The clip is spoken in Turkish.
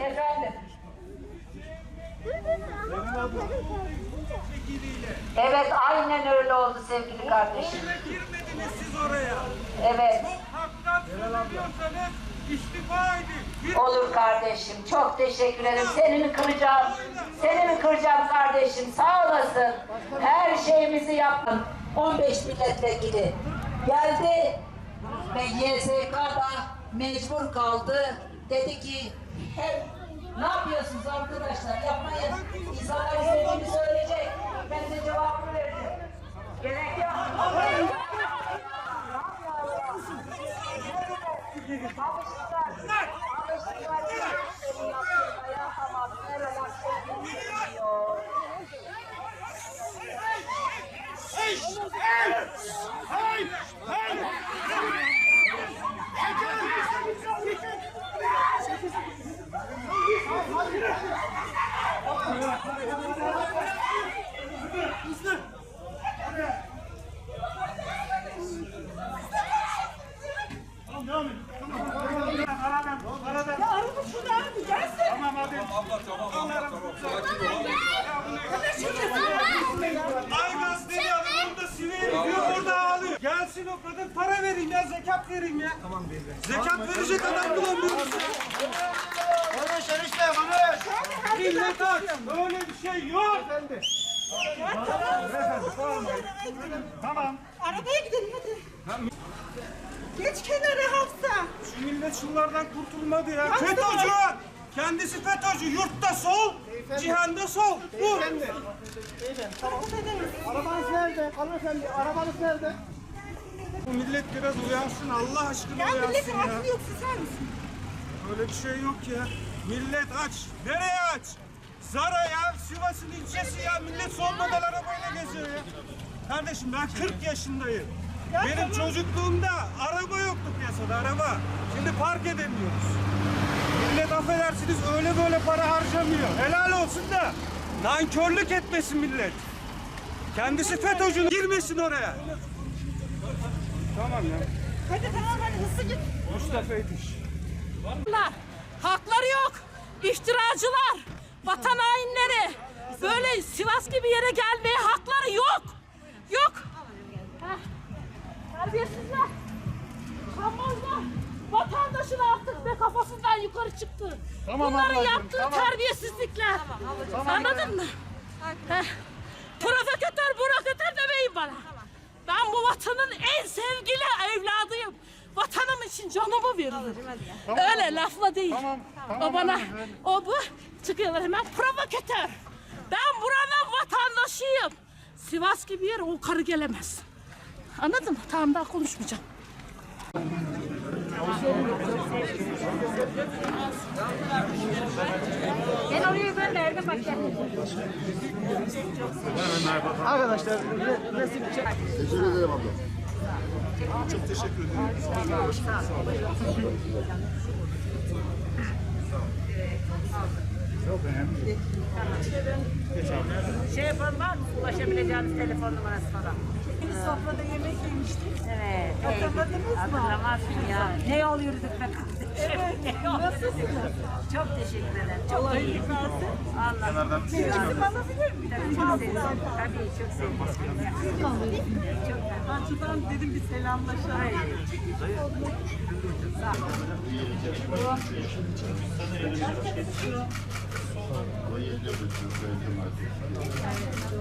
Efendim. Evet aynen öyle oldu sevgili kardeşim. Boşuna girmediniz siz oraya. Evet. Haktan söylüyorsanız istifa edin. Olur kardeşim. Çok teşekkür ederim. Seni mi kıracağım? Seni mi kıracağım kardeşim? Sağ olasın. Her şeyimizi yaptın. 15 milletvekili geldi ve YSK da mecbur kaldı. Dedi ki "Hem vereyim ya zekat vereyim ya. Tamam beyler. Zekat verecek adam bulamıyoruz. Konuş enişte konuş. Millet aç. Öyle bir şey yok. Efendi. Tamam. Arabaya gidelim hadi. Geç kenara Hafsa. Şu millet şunlardan kurtulmadı ya. FETÖ'cü. Kendisi FETÖ'cü. Yurtta sol, cihanda sol. Bu. Arabanız nerede? Hanımefendi arabanız nerede? Bu millet biraz uyansın. Allah aşkına Ya milletin uyansın ya. aklı yok susar mısın? Öyle bir şey yok ya. Millet aç. Nereye aç? Zara ya. Sivas'ın ilçesi ya. Millet son model arabayla geziyor ya. Kardeşim ben 40 yaşındayım. Benim çocukluğumda araba yoktu piyasada araba. Şimdi park edemiyoruz. Millet affedersiniz öyle böyle para harcamıyor. Helal olsun da nankörlük etmesin millet. Kendisi FETÖ'cü girmesin oraya. Tamam ya. Hadi tamam hadi hızlı git. Mustafa Yetiş. Bunlar hakları yok. İftiracılar, vatan hainleri. Böyle Sivas gibi yere gelmeye hakları yok. Yok. Heh. Terbiyesizler. Kanmazlar. Vatandaşın artık ve kafasından yukarı çıktı. Bunların ablacığım, yaptığı tamam. terbiyesizlikler. Anladın mı? Heh. Provokatör, provokatör demeyin bana. Ben bu vatanın en sevgili evladıyım. Vatanım için canımı veririm. Öyle lafla değil. o bana, o bu çıkıyorlar hemen provokatör. Ben buranın vatandaşıyım. Sivas gibi yere o karı gelemez. Anladın mı? Tamam daha konuşmayacağım. Ben oraya gönderdim bak gel. Arkadaşlar re- resim çek. Teşekkür ederim abla. Şey yapalım var mı? Ulaşabileceğiniz telefon numarası falan. Biz sofrada yemek yemiştik. Evet. Hatırladınız mı? Hatırlamazsın ya. Ne yürüdük be Evet. Nasılsınız? Çok teşekkür ederim. Çok Allah iyi. Allah. Bir resim alabilir miyim? Tabii çok sevindim. Tabii çok sevindim. Çok Açıdan dedim bir selamlaşalım. Yenge bu çocuk, ben de madem.